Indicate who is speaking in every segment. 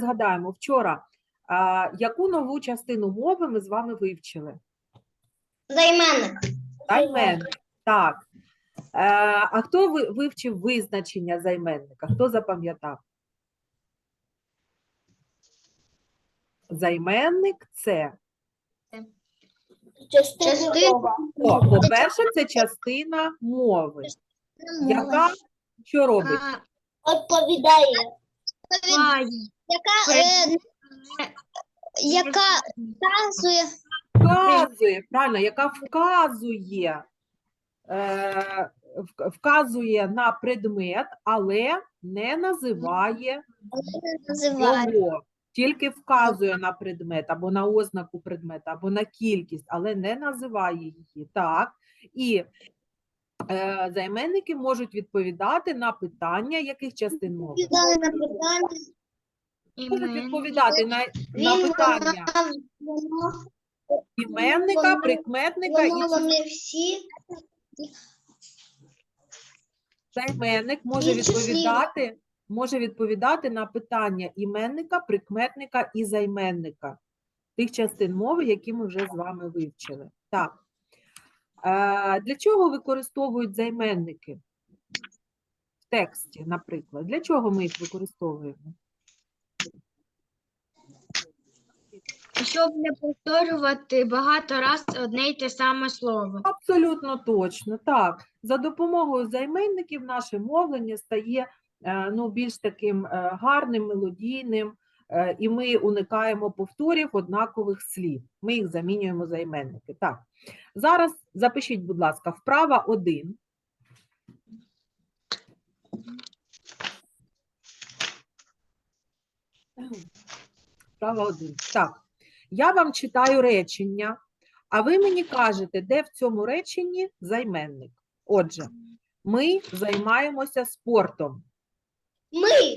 Speaker 1: згадаємо вчора, а, яку нову частину мови ми з вами вивчили?
Speaker 2: Займенник.
Speaker 1: Займенник. Так. Е, а хто ви- вивчив визначення займенника? Хто запам'ятав? Займенник це.
Speaker 2: Частина.
Speaker 1: О, по-перше, це частина мови, яка що робить?
Speaker 2: Відповідає. Яка, е, яка вказує
Speaker 1: Вказує, правильно, яка вказує, е, вк- вказує на предмет, але не називає
Speaker 2: називає.
Speaker 1: його. Тільки вказує на предмет або на ознаку предмета, або на кількість, але не називає її. Так. І е, займенники можуть відповідати на питання яких частин мови?
Speaker 2: Відповідає на питання.
Speaker 1: Можуть відповідати на, на питання іменника, прикметника і
Speaker 2: вони всі.
Speaker 1: Займенник може відповідати, може відповідати на питання іменника, прикметника і займенника тих частин мови, які ми вже з вами вивчили. Так. Е, для чого використовують займенники в тексті, наприклад? Для чого ми їх використовуємо?
Speaker 3: Щоб не повторювати багато раз одне й те саме слово.
Speaker 1: Абсолютно точно, так. За допомогою займенників наше мовлення стає е, ну, більш таким е, гарним, мелодійним, е, і ми уникаємо повторів однакових слів. Ми їх замінюємо займенники. Так. Зараз запишіть, будь ласка, вправа 1. Вправа 1. Так. Я вам читаю речення, а ви мені кажете, де в цьому реченні займенник. Отже, ми займаємося спортом.
Speaker 2: Ми.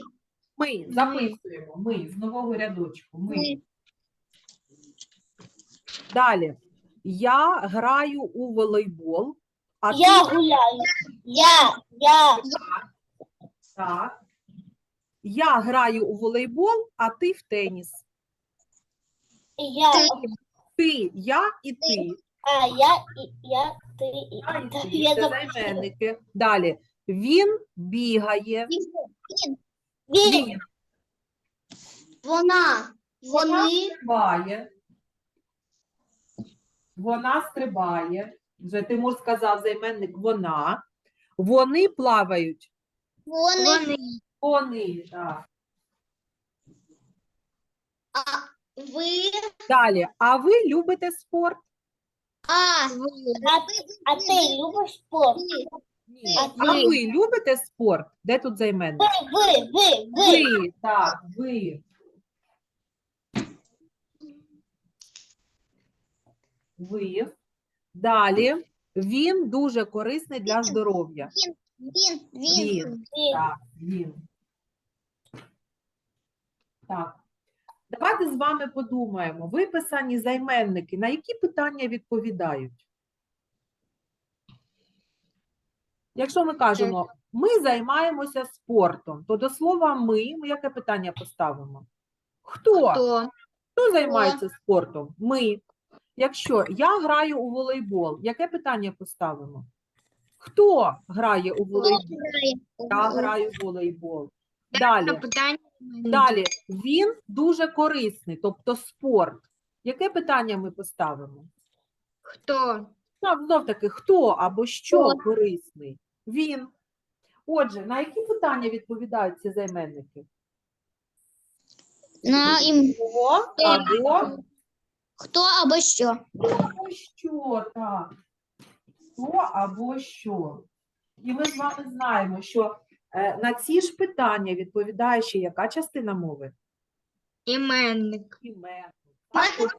Speaker 1: Ми записуємо. Ми з нового рядочку. Ми.
Speaker 2: Ми.
Speaker 1: Далі. Я граю у волейбол, а
Speaker 2: Я
Speaker 1: ти
Speaker 2: гуляю. Я, я,
Speaker 1: так. Я граю у волейбол, а ти в теніс.
Speaker 2: Я,
Speaker 1: Ти, я і ти.
Speaker 2: а я, і я, ти, і
Speaker 1: Я і ти.
Speaker 2: я
Speaker 1: Це займенники. Далі. Він бігає.
Speaker 2: Він,
Speaker 1: Він
Speaker 2: вона, вони,
Speaker 1: стрибає. Вона стрибає. Вже Тимур сказав займенник вона. Вони плавають.
Speaker 2: вони,
Speaker 3: Вони.
Speaker 1: Вони. Так.
Speaker 2: а ви,
Speaker 1: Далі. А ви любите спорт?
Speaker 2: а,
Speaker 3: Ви.
Speaker 2: а, а ти любиш спорт?
Speaker 1: Ні.
Speaker 2: А
Speaker 1: А
Speaker 2: ви?
Speaker 1: ви любите спорт? Де тут займенник?
Speaker 2: Ви, ви, ви,
Speaker 1: Ви, так, ви. Ви. Далі. Він дуже корисний для здоров'я.
Speaker 2: він,
Speaker 1: Він.
Speaker 2: він,
Speaker 1: Так, він. Так. Давайте з вами подумаємо. Виписані займенники, на які питання відповідають? Якщо ми кажемо, ми займаємося спортом, то до слова ми, ми яке питання поставимо? Хто?
Speaker 3: Хто?
Speaker 1: Хто займається спортом? Ми. Якщо я граю у волейбол, яке питання поставимо? Хто грає у волейбол? Я граю в волейбол. Далі.
Speaker 3: Питання.
Speaker 1: Далі. Він дуже корисний, тобто спорт. Яке питання ми поставимо?
Speaker 3: Хто?
Speaker 1: Ну, знов таки, хто або що
Speaker 2: Хто?
Speaker 1: корисний? Він. Отже, на які питання відповідають ці займенники?
Speaker 2: На ім,
Speaker 1: Хто або
Speaker 2: хто або що?
Speaker 1: або що, так. Хто або що. І ми з вами знаємо, що е, на ці ж питання відповідає ще яка частина мови?
Speaker 3: Іменник.
Speaker 1: Іменник. Так,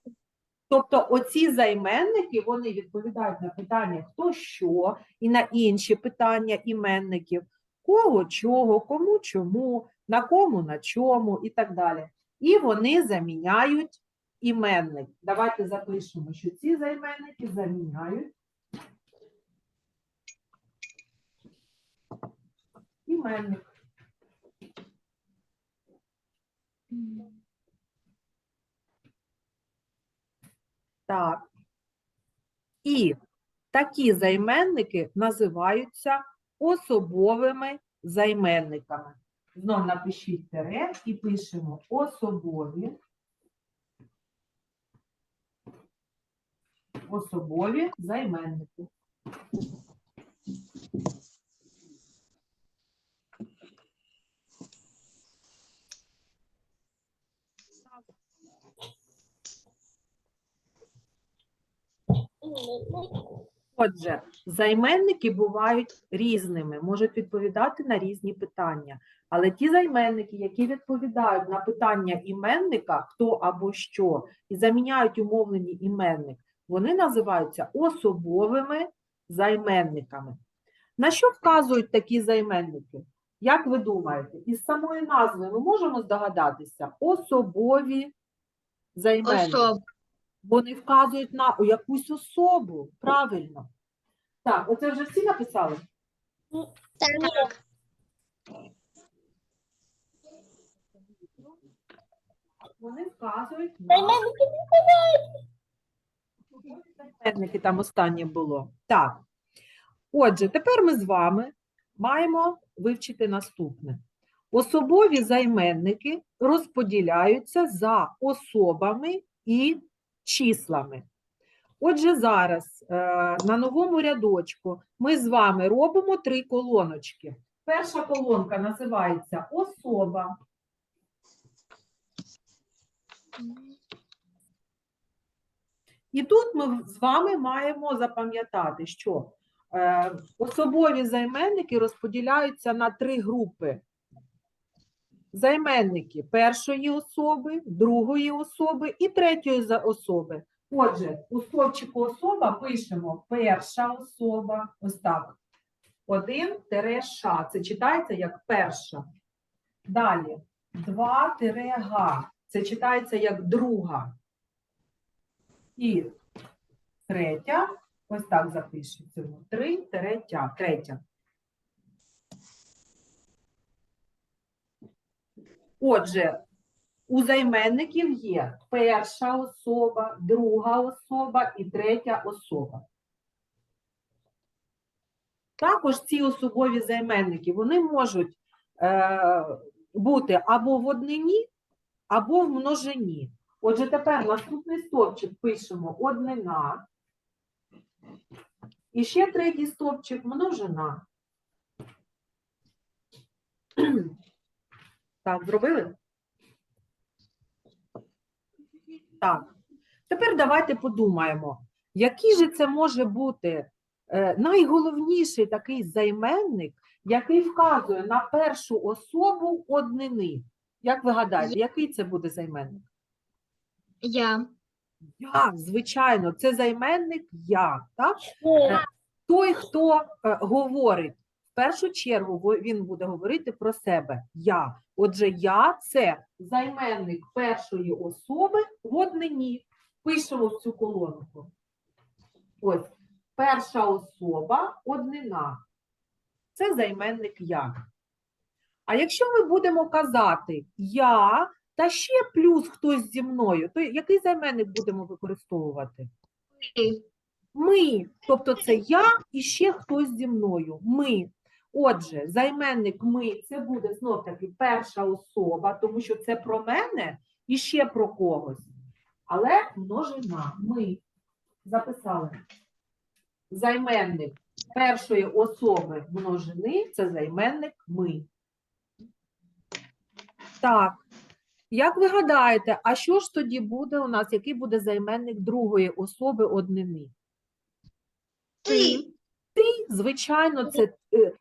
Speaker 1: Тобто оці займенники, вони відповідають на питання хто що, і на інші питання іменників, кого чого, кому чому, на кому на чому і так далі. І вони заміняють іменник. Давайте запишемо, що ці займенники заміняють іменник. Так. І такі займенники називаються особовими займенниками. Знов напишіть тире і пишемо особові. Особові займенники. Отже, займенники бувають різними, можуть відповідати на різні питання. Але ті займенники, які відповідають на питання іменника, хто або що, і заміняють умовлені іменник, вони називаються особовими займенниками. На що вказують такі займенники? Як ви думаєте, із самої назви ми можемо здогадатися? Особові займенники.
Speaker 3: Особ.
Speaker 1: Вони вказують на якусь особу. Правильно. Так, оце вже всі написали?
Speaker 2: Так.
Speaker 1: Вони вказують на займенники, там останнє було. Так. Отже, тепер ми з вами маємо вивчити наступне. Особові займенники розподіляються за особами і числами. Отже, зараз е, на новому рядочку ми з вами робимо три колоночки. Перша колонка називається особа. І тут ми з вами маємо запам'ятати, що е, особові займенники розподіляються на три групи. Займенники першої особи, другої особи і третьої особи. Отже, у стовпчику особа пишемо перша особа, ось так. Один тире ша. Це читається як перша. Далі два тире га. Це читається як друга. І третя, ось так запишемо. Три третя, третя. Отже, у займенників є перша особа, друга особа і третя особа. Також ці особові займенники вони можуть е, бути або в однині, або в множині. Отже, тепер наступний стовпчик пишемо однина. І ще третій стовпчик множина. Так, зробили? Так. Тепер давайте подумаємо, який же це може бути е, найголовніший такий займенник, який вказує на першу особу однини. Як ви гадаєте, який це буде займенник?
Speaker 3: Я.
Speaker 1: Я, звичайно, це займенник я. Так? Той, хто е, говорить, першу чергу він буде говорити про себе я. Отже, я це займенник першої особи в однині. Пишемо в цю колонку. Ось перша особа однина. Це займенник я. А якщо ми будемо казати я та ще плюс хтось зі мною, то який займенник будемо використовувати?
Speaker 3: Ти.
Speaker 1: Ми, тобто це я і ще хтось зі мною. Ми. Отже, займенник ми це буде знов таки перша особа, тому що це про мене і ще про когось. Але множина. Ми записали. Займенник першої особи множини це займенник ми. Так. Як ви гадаєте, а що ж тоді буде у нас, який буде займенник другої особи однини?
Speaker 3: Ти.
Speaker 1: Звичайно, це е,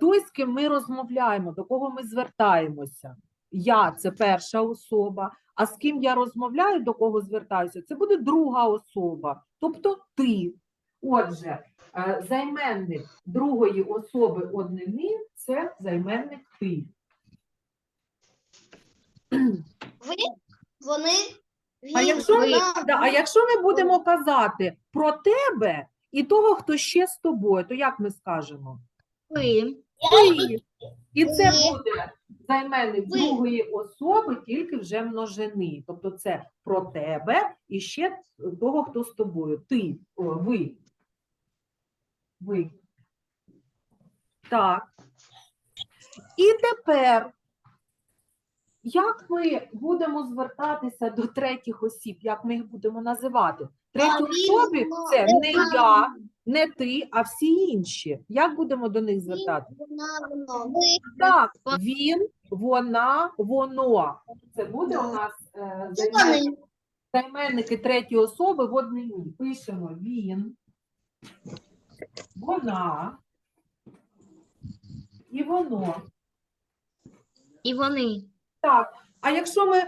Speaker 1: той, з ким ми розмовляємо, до кого ми звертаємося. Я це перша особа, а з ким я розмовляю, до кого звертаюся, це буде друга особа, тобто ти. Отже, е, займенник другої особи однини це займенник ти.
Speaker 2: Ви, вони,
Speaker 1: А якщо, ми, да, а якщо ми будемо казати про тебе і того, хто ще з тобою, то як ми скажемо?
Speaker 3: Ви.
Speaker 1: І це буде займенник
Speaker 2: Ви.
Speaker 1: другої особи, тільки вже множини. Тобто це про тебе і ще того, хто з тобою. Ти, о, ви. Ви. Так. І тепер, як ми будемо звертатися до третіх осіб, як ми їх будемо називати? Треті
Speaker 2: А,
Speaker 1: особі це не я, не ти, а всі інші. Як будемо до них.
Speaker 2: Ви.
Speaker 1: Так, він, вона, воно. Це буде у нас е,
Speaker 2: Вони.
Speaker 1: займенники третьої особи в однині. Пишемо він, вона і воно.
Speaker 3: І вони.
Speaker 1: Так, а якщо ми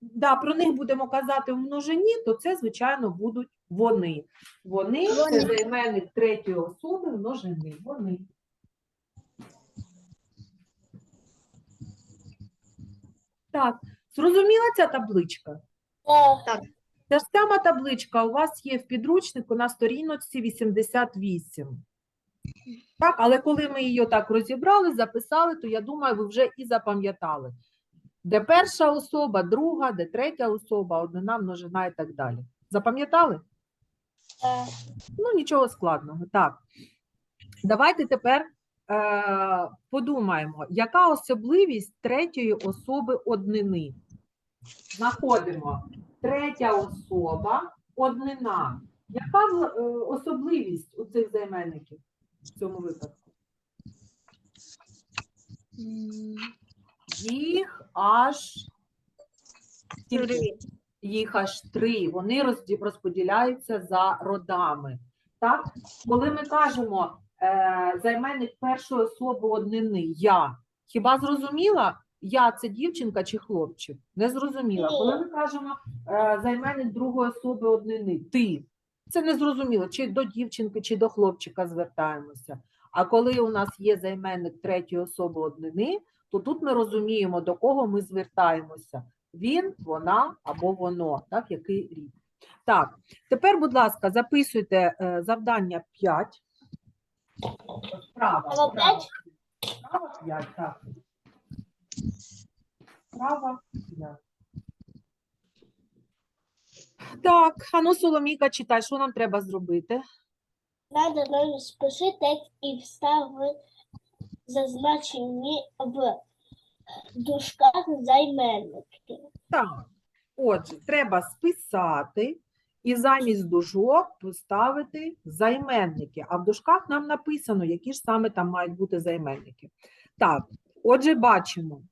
Speaker 1: да, про них будемо казати в множині, то це, звичайно, будуть вони. Вони це займенник третьої особи множини. Вони. Так, зрозуміла ця табличка?
Speaker 2: Так.
Speaker 1: Та ж сама табличка у вас є в підручнику на сторіночці 88. Так, але коли ми її так розібрали, записали, то я думаю, ви вже і запам'ятали. Де перша особа, друга, де третя особа, однина, множина і так далі. Запам'ятали? Ну, нічого складного. Так. Давайте тепер е, подумаємо, яка особливість третьої особи однини? Знаходимо третя особа, однина. Яка е, особливість у цих займенників в цьому випадку? Їх аж скільки? Їх аж три. Вони розподіляються за родами. Так? Коли ми кажемо е, займенник першої особи однини я, хіба зрозуміла, я це дівчинка чи хлопчик? Не зрозуміла. Коли ми кажемо е, займенник другої особи однини ти, це не зрозуміло, чи до дівчинки, чи до хлопчика звертаємося. А коли у нас є займенник третьої особи однини, то тут ми розуміємо, до кого ми звертаємося. Він, вона або воно, так, який рід. Так, тепер, будь ласка, записуйте е, завдання 5. Справа.
Speaker 2: Право п'ять?
Speaker 1: Справа 5, так. Справа 5. Так, а ну, Соломіка, читай, що нам треба зробити?
Speaker 2: Надо нам спиши текст і встави зазначені в дужках займенники.
Speaker 1: Так. Отже, треба списати і замість дужок поставити займенники. А в дужках нам написано, які ж саме там мають бути займенники. Так, отже, бачимо.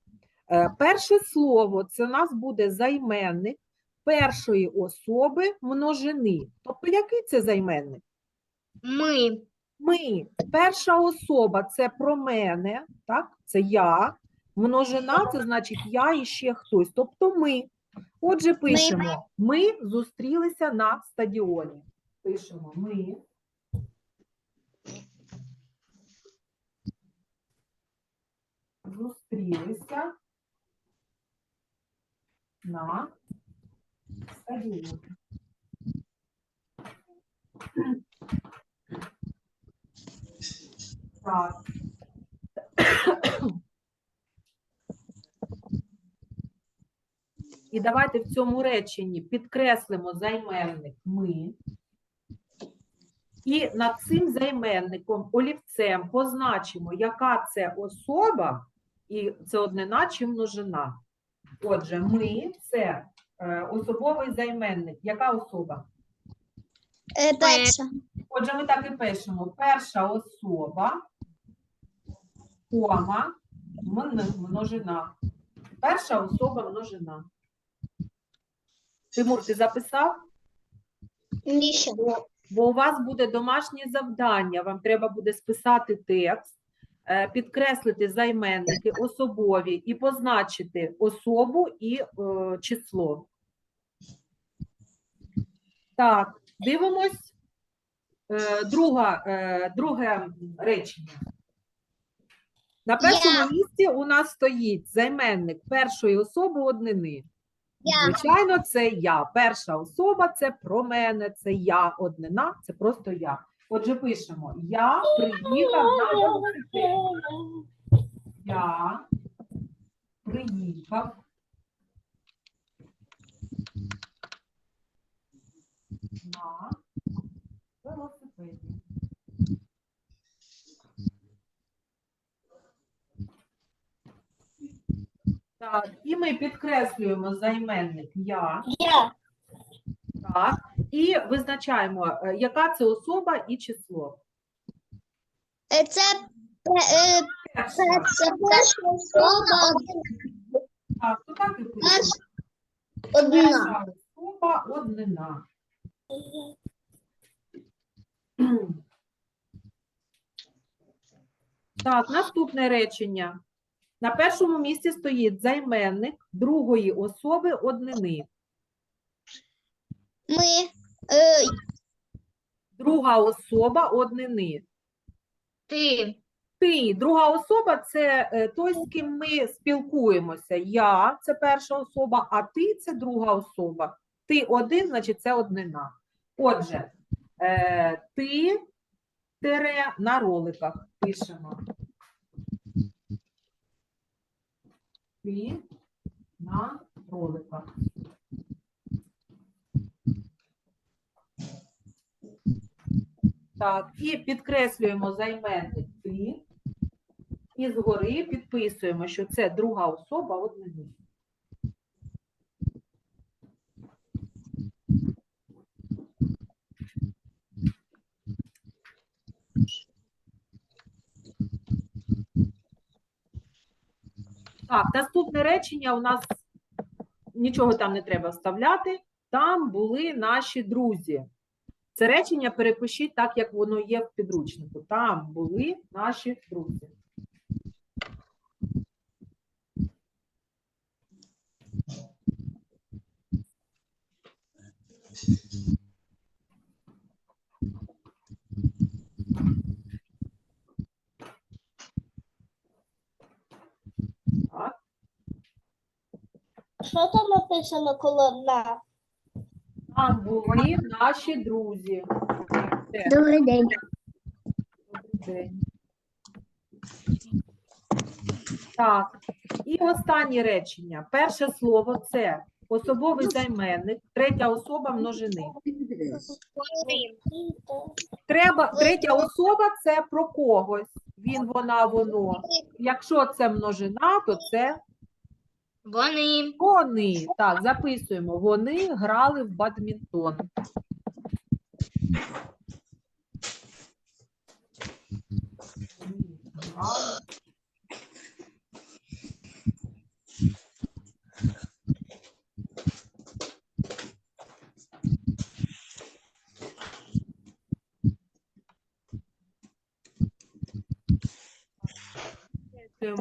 Speaker 1: Е, Перше слово це у нас буде займенник першої особи множини. Тобто, який це займенник?
Speaker 3: Ми.
Speaker 1: Ми, перша особа це про мене, так? Це я. Множина це значить я і ще хтось. Тобто ми. Отже, пишемо: ми зустрілися на стадіоні. Пишемо ми. Зустрілися на стадіоні. Так. І давайте в цьому реченні підкреслимо займенник ми. І над цим займенником олівцем позначимо, яка це особа, і це однина чи множина. Отже, ми це е, особовий займенник. Яка особа?
Speaker 2: Перша.
Speaker 1: Отже, ми так і пишемо: перша особа, кома, множина. Перша особа множина. Тимур, ти записав?
Speaker 2: Ніщо.
Speaker 1: Бо, бо у вас буде домашнє завдання. Вам треба буде списати текст, е, підкреслити займенники особові і позначити особу і е, число. Так, дивимось. Е, друга, е, друге речення. На першому місці у нас стоїть займенник першої особи однини. Звичайно, це я. Перша особа це про мене, це я. Однина це просто я. Отже, пишемо: Я приїхав на велосипеді. Я приїхав на велосипеді. Так, і ми підкреслюємо займенник я.
Speaker 2: Я.
Speaker 1: Так, і визначаємо, е, яка це особа і число.
Speaker 2: Е, Це, е, е,
Speaker 1: Перша.
Speaker 2: це перша особа
Speaker 1: Так, то так і пишемо.
Speaker 2: одна.
Speaker 1: Перша особа однина. Так, наступне речення. На першому місці стоїть займенник другої особи однини.
Speaker 2: Ми. Е,
Speaker 1: Друга особа однини.
Speaker 3: Ти.
Speaker 1: Ти, друга особа це е, той, з ким ми спілкуємося. Я це перша особа, а ти це друга особа. Ти один, значить, це однина. Отже, е, ти тире на роликах пишемо. Ти на роликах. Так, і підкреслюємо займенник ти. І згори підписуємо, що це друга особа однини. Так, наступне речення у нас нічого там не треба вставляти. Там були наші друзі. Це речення перепишіть так, як воно є в підручнику. Там були наші друзі. Так.
Speaker 2: Що там написано коло на?
Speaker 1: Там були наші друзі. Все,
Speaker 2: Добрий день.
Speaker 1: добрий день. Так, і останнє речення. Перше слово це особовий займенник, третя особа множини. Треба, третя особа це про когось. Він, вона, воно. Якщо це множина, то це
Speaker 3: Вони.
Speaker 1: вони. Так, записуємо. Вони грали в бадмінтон.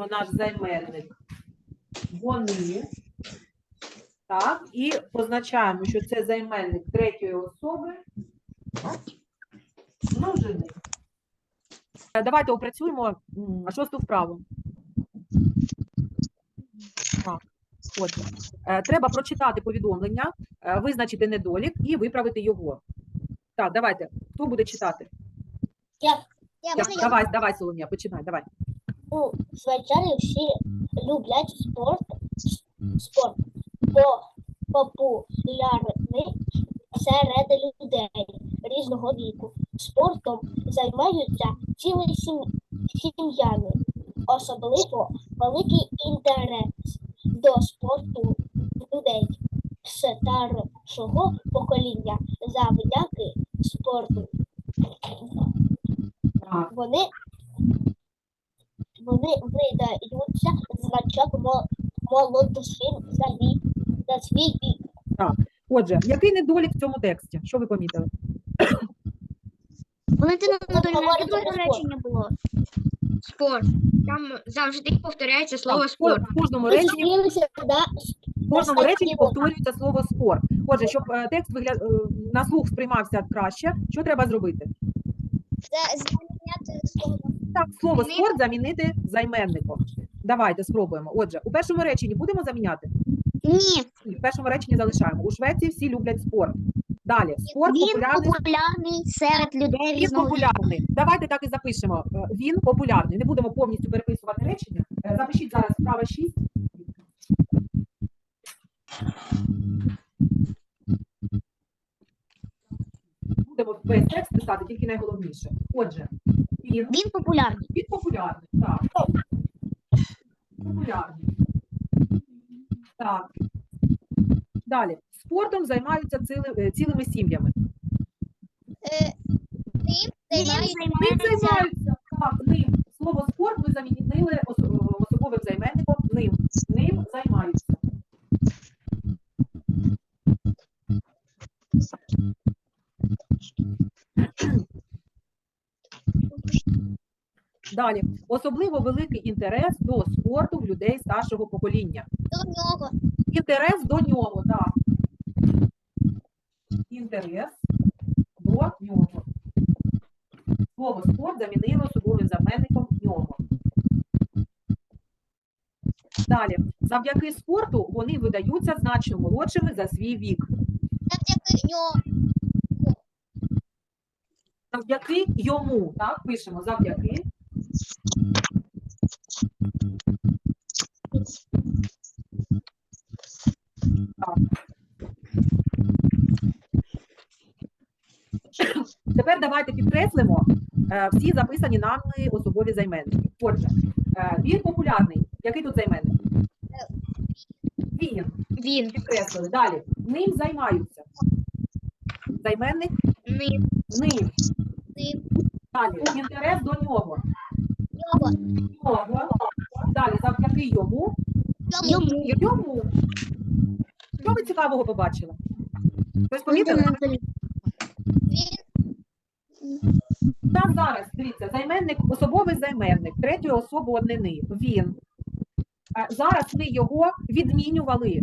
Speaker 1: Наш займенник. Вони. Так, і позначаємо, що це займенник третьої особи. Множини. Давайте опрацюємо шосту вправу. Так, отже. Е, Треба прочитати повідомлення, е, визначити недолік і виправити його. Так, давайте. Хто буде читати?
Speaker 2: Я.
Speaker 1: Я, давай, давай, Соломія, починай, давай.
Speaker 2: У звичайно всі люблять спорт, спорт бо популярний серед людей різного віку. Спортом займаються сім- сім'ями. Особливо великий інтерес до спорту людей старшого покоління завдяки спорту. Вони, вони видаються значок мо- молодшим за вік, за свій вік.
Speaker 1: Отже, який недолік в цьому тексті? Що ви помітили?
Speaker 3: Валентина Анатолійовна,
Speaker 2: яке друге речення
Speaker 3: було? Спорт. Там завжди повторяється слово
Speaker 1: Так, в
Speaker 3: спорт.
Speaker 1: в кожному реченні
Speaker 2: зустрілися да,
Speaker 1: В кожному реченні повторюється слово спорт. Отже, щоб е, текст вигля... е, на слух сприймався краще, що треба зробити?
Speaker 2: це зміняти слово.
Speaker 1: Так, слово спорт замінити займенником. Давайте спробуємо. Отже, у першому реченні будемо заміняти?
Speaker 2: Ні,
Speaker 1: Ні, в першому реченні залишаємо. У Швеції всі люблять спорт. Далі, спорт популярний.
Speaker 2: популярний серед людей
Speaker 1: Він популярний. Давайте так і запишемо. Е, Він популярний. Не будемо повністю переписувати речення. Е, Запишіть зараз справа 6. Будемо весь текст писати, тільки найголовніше. Отже, він,
Speaker 2: Він популярний.
Speaker 1: він популярний. Так. Популярний. Так. Далі. Спортом займаються ціли- е, цілими сім'ями.
Speaker 2: Ним
Speaker 1: Ним займаються. Так, ним. Слово спорт ви замінили е, особовим займенником ним. Ним займаються. Далі. Особливо великий інтерес до спорту в людей старшого покоління.
Speaker 2: До нього.
Speaker 1: Інтерес до нього, так. Інтерес до нього. Слово спорт замінило особовим займенником нього. Далі. Завдяки спорту вони видаються значно молодшими за свій вік.
Speaker 2: Завдяки нього.
Speaker 1: Завдяки йому, так, пишемо завдяки. Тепер давайте підкреслимо е, всі записані нами особові займенники. Отже, е, він популярний. Який тут займенник? Він.
Speaker 3: Він.
Speaker 1: Підкреслили. Далі. Ним займаються. Займенник
Speaker 3: Ним.
Speaker 1: ним.
Speaker 2: Ним.
Speaker 1: Далі. Інтерес до нього.
Speaker 2: Нього.
Speaker 1: Нього. Далі. Завдяки йому.
Speaker 2: Йому.
Speaker 1: Йому. Що ви цікавого побачили? Хтось помітили?
Speaker 2: Він.
Speaker 1: Та зараз, дивіться, займенник, особовий займенник, третьої особи однини. Він. Зараз ми його відмінювали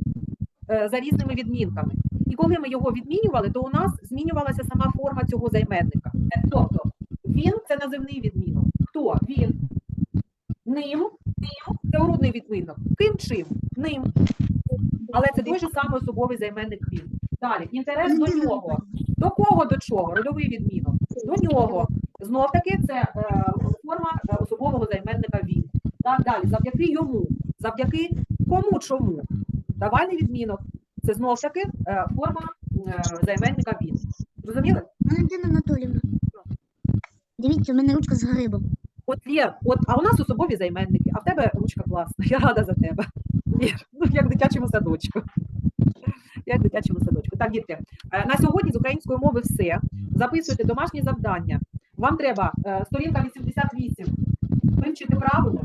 Speaker 1: е, за різними відмінками. І коли ми його відмінювали, то у нас змінювалася сама форма цього займенника. Тобто він це називний відмінок. Хто? Він. Ним. Ним це урудний відмінок. Ким чим? Ним. Але це той же самий особовий займенник він. Далі. Інтерес до нього. До кого до чого? Родовий відмінок. До нього. Знов таки це е, форма особового займенника він. Так далі, завдяки йому, завдяки кому чому. Давальний відмінок. Це знов таки е, форма е, займенника він. Зрозуміли?
Speaker 2: Валентина Анатоліївна. Дивіться, у мене ручка з грибом.
Speaker 1: От є, от, а у нас особові займенники, а в тебе ручка класна. Я рада за тебе. Ну, як в дитячому садочку. Як в дитячому садочку. Так, дітки, е, на сьогодні з української мови все. Записуйте домашні завдання. Вам треба е, сторінка 88. Вивчити правило.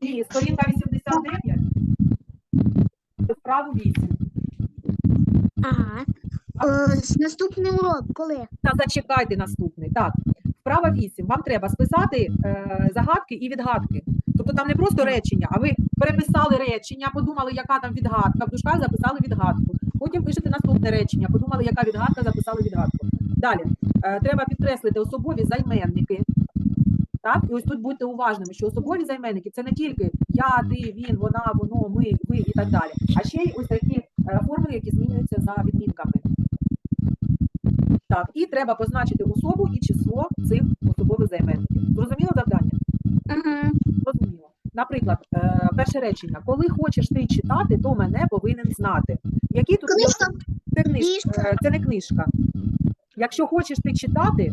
Speaker 1: І сторінка 89. Вправу 8.
Speaker 2: Ага. наступний урок, коли?
Speaker 1: Та зачекайте наступний. Так, вправа 8. Вам треба списати е, загадки і відгадки. Тобто там не просто речення, а ви переписали речення, подумали, яка там відгадка, в дужках записали відгадку. Потім пишете наступне речення, подумали, яка відгадка, записали відгадку. Далі е, треба підкреслити особові займенники. Так, і ось тут будьте уважними, що особові займенники це не тільки я, ти, він, вона, воно, ми, ви і так далі, а ще й ось такі е, форми, які змінюються за відмінками. Так, і треба позначити особу і число цих особових займенників. Зрозуміло завдання?
Speaker 2: Ага.
Speaker 1: Зрозуміло. Наприклад, е, перше речення: коли хочеш ти читати, то мене повинен знати. Які тут
Speaker 2: Книжка.
Speaker 1: Це,
Speaker 2: книжка.
Speaker 1: Е, це не книжка. Якщо хочеш ти читати,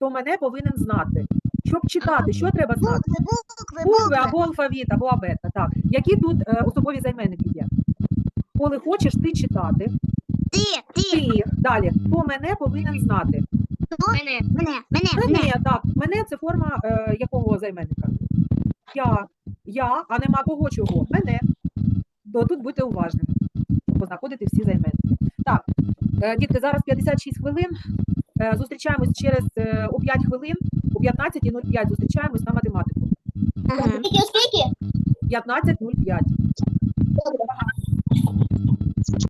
Speaker 1: то мене повинен знати. Щоб читати, що треба знати?
Speaker 2: букви,
Speaker 1: Букви або алфавіт, або абета. Так. Які тут е, особові займенники є? Коли хочеш ти читати,
Speaker 2: Ти, ти,
Speaker 1: ти далі, то мене повинен знати.
Speaker 3: Мене.
Speaker 2: мене, мене,
Speaker 1: Мене, так. Мене це форма е, якого займенника? Я, я, а нема кого чого. Мене. То тут будьте уважними. Познаходити всі займенники. Так, е, дітки, зараз 56 хвилин. Е, зустрічаємось через е, о 5 хвилин, о 15.05 зустрічаємось на математику.
Speaker 2: Ага. Скільки, скільки?
Speaker 1: 15.05.
Speaker 2: Добре.